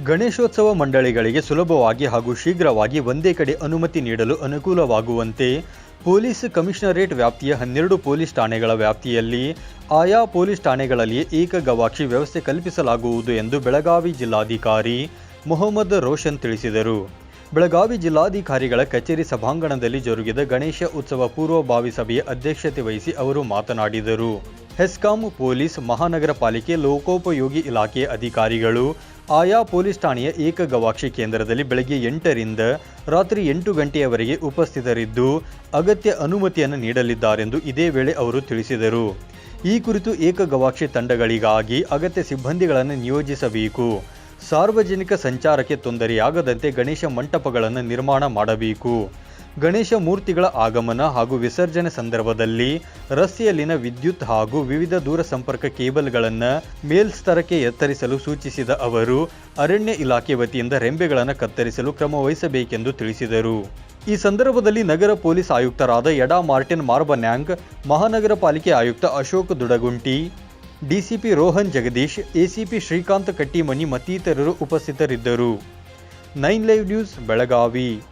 ಗಣೇಶೋತ್ಸವ ಮಂಡಳಿಗಳಿಗೆ ಸುಲಭವಾಗಿ ಹಾಗೂ ಶೀಘ್ರವಾಗಿ ಒಂದೇ ಕಡೆ ಅನುಮತಿ ನೀಡಲು ಅನುಕೂಲವಾಗುವಂತೆ ಪೊಲೀಸ್ ಕಮಿಷನರೇಟ್ ವ್ಯಾಪ್ತಿಯ ಹನ್ನೆರಡು ಪೊಲೀಸ್ ಠಾಣೆಗಳ ವ್ಯಾಪ್ತಿಯಲ್ಲಿ ಆಯಾ ಪೊಲೀಸ್ ಠಾಣೆಗಳಲ್ಲಿ ಏಕ ಗವಾಕ್ಷಿ ವ್ಯವಸ್ಥೆ ಕಲ್ಪಿಸಲಾಗುವುದು ಎಂದು ಬೆಳಗಾವಿ ಜಿಲ್ಲಾಧಿಕಾರಿ ಮೊಹಮ್ಮದ್ ರೋಷನ್ ತಿಳಿಸಿದರು. ಬೆಳಗಾವಿ ಜಿಲ್ಲಾಧಿಕಾರಿಗಳ ಕಚೇರಿ ಸಭಾಂಗಣದಲ್ಲಿ ಜರುಗಿದ ಗಣೇಶ ಉತ್ಸವ ಪೂರ್ವಭಾವಿ ಸಭೆಯ ಅಧ್ಯಕ್ಷತೆ ವಹಿಸಿ ಅವರು ಮಾತನಾಡಿದರು. ಹೆಸ್ಕಾಂ ಪೊಲೀಸ್ ಮಹಾನಗರ ಪಾಲಿಕೆ ಲೋಕೋಪಯೋಗಿ ಇಲಾಖೆಯ ಅಧಿಕಾರಿಗಳು ಆಯಾ ಪೊಲೀಸ್ ಠಾಣೆಯ ಏಕ ಗವಾಕ್ಷಿ ಕೇಂದ್ರದಲ್ಲಿ ಬೆಳಗ್ಗೆ ಎಂಟರಿಂದ ರಾತ್ರಿ ಎಂಟು ಗಂಟೆಯವರೆಗೆ ಉಪಸ್ಥಿತರಿದ್ದು ಅಗತ್ಯ ಅನುಮತಿಯನ್ನು ನೀಡಲಿದ್ದಾರೆಂದು ಇದೇ ವೇಳೆ ಅವರು ತಿಳಿಸಿದರು. ಈ ಕುರಿತು ಏಕ ಗವಾಕ್ಷಿ ತಂಡಗಳಿಗಾಗಿ ಅಗತ್ಯ ಸಿಬ್ಬಂದಿಗಳನ್ನು ನಿಯೋಜಿಸಬೇಕು. ಸಾರ್ವಜನಿಕ ಸಂಚಾರಕ್ಕೆ ತೊಂದರೆಯಾಗದಂತೆ ಗಣೇಶ ಮಂಟಪಗಳನ್ನು ನಿರ್ಮಾಣ ಮಾಡಬೇಕು. ಗಣೇಶ ಮೂರ್ತಿಗಳ ಆಗಮನ ಹಾಗೂ ವಿಸರ್ಜನೆ ಸಂದರ್ಭದಲ್ಲಿ ರಸ್ತೆಯಲ್ಲಿನ ವಿದ್ಯುತ್ ಹಾಗೂ ವಿವಿಧ ದೂರ ಸಂಪರ್ಕ ಕೇಬಲ್ಗಳನ್ನು ಮೇಲ್ಸ್ತರಕ್ಕೆ ಎತ್ತರಿಸಲು ಸೂಚಿಸಿದ ಅವರು, ಅರಣ್ಯ ಇಲಾಖೆ ವತಿಯಿಂದ ರೆಂಬೆಗಳನ್ನು ಕತ್ತರಿಸಲು ಕ್ರಮ ವಹಿಸಬೇಕೆಂದು ತಿಳಿಸಿದರು. ಈ ಸಂದರ್ಭದಲ್ಲಿ ನಗರ ಪೊಲೀಸ್ ಆಯುಕ್ತರಾದ ಯಡಾ ಮಾರ್ಟಿನ್ ಮಾರ್ಬನ್ಯಾಂಗ್, ಮಹಾನಗರ ಪಾಲಿಕೆ ಆಯುಕ್ತ ಅಶೋಕ್ ದುಡಗುಂಟಿ, ಡಿಸಿಪಿ ರೋಹನ್ ಜಗದೀಶ್, ಎಸಿಪಿ ಶ್ರೀಕಾಂತ್ ಕಟ್ಟಿಮನಿ ಮತ್ತಿತರರು ಉಪಸ್ಥಿತರಿದ್ದರು. Nine live news, Belagavi.